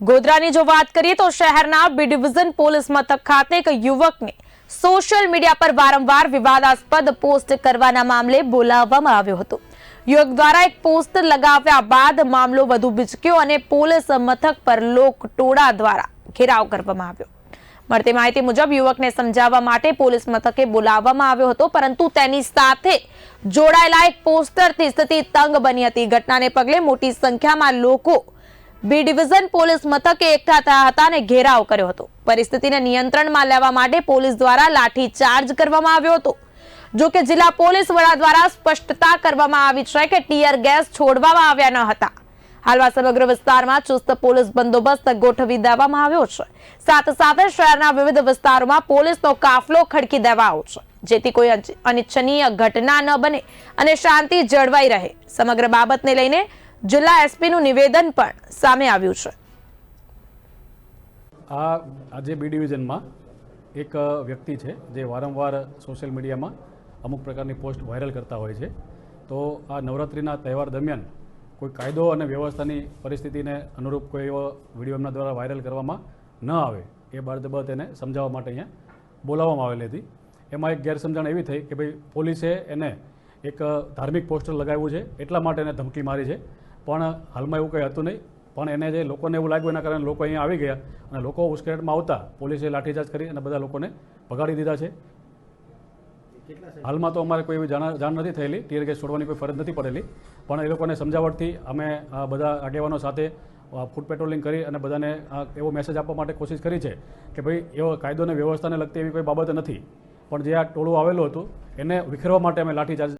ગોધરાની જો વાત કરીએ તો શહેરના બી ડિવિઝન પોલીસ મથક ખાતે એક યુવકને સોશિયલ મીડિયા પર વારંવાર વિવાદાસ્પદ પોસ્ટ કરવાના મામલે બોલાવવામાં આવ્યો હતો. યુવક દ્વારા એક પોસ્ટ લગાવ્યા બાદ મામલો વધુ બીચક્યો અને પોલીસ મથક પર લોકટોળા દ્વારા ઘેરાવ કરવામાં આવ્યો. મળતી માહિતી મુજબ યુવકને સમજાવવા માટે પોલીસ મથકે બોલાવવામાં આવ્યો હતો, પરંતુ તેની સાથે જોડાયેલા એક પોસ્ટરથી સ્થિતિ તંગ બની હતી. ઘટનાને પગલે મોટી સંખ્યામાં લોકો બી ડિવિઝન પોલીસ મથકે એકઠા થયા હતા અને ઘેરાવ કર્યો હતો. પરિસ્થિતિને નિયંત્રણમાં લેવા માટે પોલીસ દ્વારા લાઠી ચાર્જ કરવામાં આવ્યો હતો. જો કે જિલ્લા પોલીસ વડા દ્વારા સ્પષ્ટતા કરવામાં આવી છે કે ટીયર ગેસ છોડવામાં આવ્યા ન હતા. હાલમાં સમગ્ર વિસ્તારમાં ચુસ્ત પોલીસ બંદોબસ્ત ગોઠવી દેવામાં આવ્યો છે. સાથે સાથે શહેરના વિવિધ વિસ્તારોમાં પોલીસનો કાફલો ખડકી દેવાયો છે. જેથી કોઈ અનિચ્છનીય ઘટના ન બને અને શાંતિ જળવાઈ રહે. સમગ્ર બાબતને લઈને જિલ્લા એસપીનું નિવેદન પણ સામે આવ્યું છે. આ આજે બી ડિવિઝનમાં એક વ્યક્તિ છે જે વારંવાર સોશિયલ મીડિયામાં અમુક પ્રકારની પોસ્ટ વાયરલ કરતા હોય છે. તો આ નવરાત્રિના તહેવાર દરમિયાન કોઈ કાયદો અને વ્યવસ્થાની પરિસ્થિતિને અનુરૂપ કોઈ એવો વીડિયો એમના દ્વારા વાયરલ કરવામાં ન આવે એ બાબત એને સમજાવવા માટે અહીંયા બોલાવવામાં આવેલી હતી. એમાં એક ગેરસમજણ એવી થઈ કે ભાઈ પોલીસે એને એક ધાર્મિક પોસ્ટર લગાવ્યું છે. એટલા માટે એને ધમકી મારી છે. પણ હાલમાં એવું કંઈ હતું નહીં. પણ એને જે લોકોને એવું લાગ્યું, એના કારણે લોકો અહીંયા આવી ગયા અને લોકો ઉશ્કેરટમાં આવતા. પોલીસે લાઠીચાર્જ કરી અને બધા લોકોને ભગાડી દીધા છે. હાલમાં તો અમારે કોઈ એવી જાણ નથી થયેલી. ટીયર ગેસ છોડવાની કોઈ ફરજ નથી પડેલી. પણ એ લોકોને સમજાવટથી અમે બધા આગેવાનો સાથે ફૂડ પેટ્રોલિંગ કરી અને બધાને એવો મેસેજ આપવા માટે કોશિશ કરી છે કે ભાઈ, એવો કાયદો અને વ્યવસ્થાને લગતી એવી કોઈ બાબત નથી. પણ જે આ ટોળું આવેલું હતું, એને વિખેરવા માટે અમે લાઠીચાર્જ